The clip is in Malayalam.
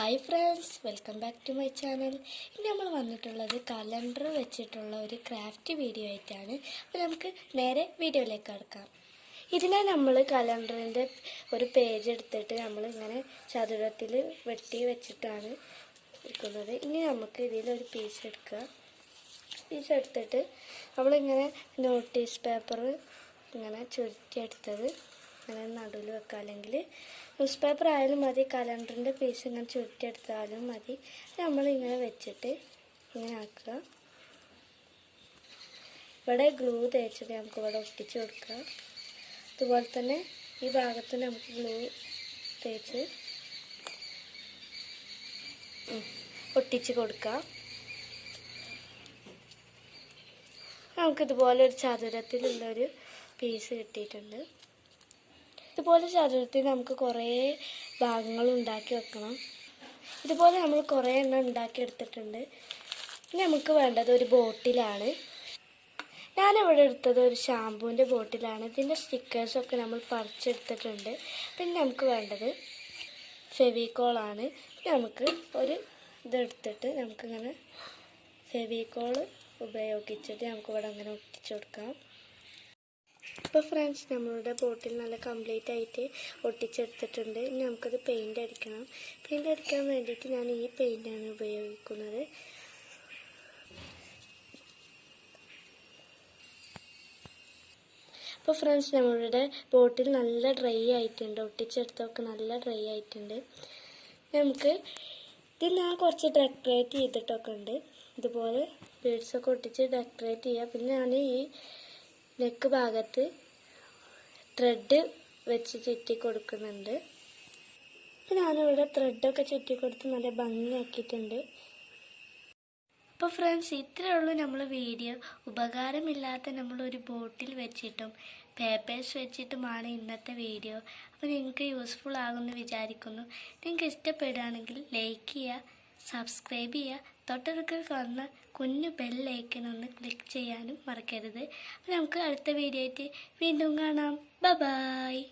Hi friends welcome back to my channel ഇനി നമ്മൾ വന്നിട്ടുള്ളത് കലണ്ടർ വെച്ചിട്ടുള്ള ഒരു ക്രാഫ്റ്റ് വീഡിയോ ആയിട്ടാണ്. അപ്പോൾ നമുക്ക് നേരെ വീഡിയോയിലേക്ക് കടക്കാം. ഇതിനെ നമ്മൾ കലണ്ടറിന്റെ ഒരു പേജ് എടുത്തിട്ട് നമ്മൾ ഇങ്ങനെ ചതുരത്തിൽ വെട്ടി വെച്ചിട്ടാണ് ഇരിക്കുന്നത് ഇനി നമുക്ക് ഇതിലൊരു പീസ് എടുക്കുക. പീസ് എടുത്തിട്ട് നമ്മളിങ്ങനെ നോട്ടീസ് പേപ്പർ ഇങ്ങനെ ചുരുട്ടിയെടുത്തത് ഇങ്ങനെ നടുവിൽ വെക്കുക. അല്ലെങ്കിൽ ന്യൂസ് പേപ്പർ ആയാലും മതി കലണ്ടറിന്റെ പീസ് ഇങ്ങനെ ചുരുട്ടിയെടുത്താലും മതി. നമ്മളിങ്ങനെ വെച്ചിട്ട് ഇങ്ങനെ ആക്കുക. ഇവിടെ ഗ്ലൂ തേച്ചിട്ട് നമുക്ക് ഇവിടെ ഒട്ടിച്ച് കൊടുക്കുക. അതുപോലെ തന്നെ ഈ ഭാഗത്ത് നമുക്ക് ഗ്ലൂ തേച്ച് ഒട്ടിച്ച് കൊടുക്കാം നമുക്കിതുപോലെ ഒരു ചതുരത്തിലുള്ളൊരു പീസ് കിട്ടിയിട്ടുണ്ട്. ഇതുപോലെ ചതുരത്തിൽ നമുക്ക് കുറേ ഭാഗങ്ങൾ ഉണ്ടാക്കി വെക്കണം. ഇതുപോലെ നമ്മൾ കുറേ എണ്ണം ഉണ്ടാക്കി എടുത്തിട്ടുണ്ട്. ഇനി നമുക്ക് വേണ്ടത് ഒരു ബോട്ടിലാണ്. ഞാനിവിടെ എടുത്തത് ഒരു ഷാമ്പൂവിന്റെ ബോട്ടിലാണ്. ഇതിന്റെ സ്റ്റിക്കേഴ്സൊക്കെ നമ്മൾ പറിച്ചെടുത്തിട്ടുണ്ട്. പിന്നെ നമുക്ക് വേണ്ടത് ഫെവിക്കോളാണ് നമുക്ക് ഒരു ഇതെടുത്തിട്ട് നമുക്കിങ്ങനെ ഫെവിക്കോൾ ഉപയോഗിച്ചിട്ട് നമുക്കിവിടെ അങ്ങനെ ഒട്ടിച്ചു കൊടുക്കാം. ഇപ്പോൾ ഫ്രണ്ട്സ് നമ്മളുടെ ബോട്ടിൽ നല്ല കംപ്ലീറ്റ് ആയിട്ട് ഒട്ടിച്ചെടുത്തിട്ടുണ്ട്. ഇനി നമുക്കത് പെയിന്റ് അടിക്കണം. പെയിന്റ് അടിക്കാൻ വേണ്ടിയിട്ട് ഞാൻ ഈ പെയിന്റാണ് ഉപയോഗിക്കുന്നത്. അപ്പോൾ ഫ്രണ്ട്സ് നമ്മളുടെ ബോട്ടിൽ നല്ല ഡ്രൈ ആയിട്ടുണ്ട്. ഒട്ടിച്ചെടുത്തൊക്കെ നല്ല ഡ്രൈ ആയിട്ടുണ്ട്. നമുക്ക് ഇത് ഞാൻ കുറച്ച് ഡെക്കറേറ്റ് ചെയ്തിട്ടൊക്കെ ഉണ്ട്. ഇതുപോലെ ബീഡ്സൊക്കെ ഒട്ടിച്ച് ഡെക്കറേറ്റ് ചെയ്യുക പിന്നെ ഞാൻ ഈ നെക്ക് ഭാഗത്ത് ത്രെഡ് വെച്ച് ചുറ്റി കൊടുക്കുന്നുണ്ട്. അപ്പോൾ ഞാനിവിടെ ത്രെഡൊക്കെ ചുറ്റി കൊടുത്ത് നല്ല ഭംഗിയാക്കിയിട്ടുണ്ട്. അപ്പോൾ ഫ്രണ്ട്സ് ഇത്രയേ ഉള്ളൂ നമ്മൾ വീഡിയോ ഉപകാരമില്ലാത്ത നമ്മളൊരു ബോട്ടിൽ വെച്ചിട്ടും പേപ്പേഴ്സ് വെച്ചിട്ടുമാണ് ഇന്നത്തെ വീഡിയോ അപ്പോൾ നിങ്ങൾക്ക് യൂസ്ഫുൾ ആകുമെന്ന് വിചാരിക്കുന്നു. നിങ്ങൾക്ക് ഇഷ്ടപ്പെടുകയാണെങ്കിൽ ലൈക്ക് ചെയ്യുക സബ്സ്ക്രൈബ് ചെയ്യുക. തൊട്ടടുക്കൽ കാണുന്ന കുഞ്ഞു ബെല്ലൈക്കനൊന്ന് ക്ലിക്ക് ചെയ്യാനും മറക്കരുത്. അപ്പോൾ നമുക്ക് അടുത്ത വീഡിയോ ആയിട്ട് വീണ്ടും കാണാം. ബ ബായ്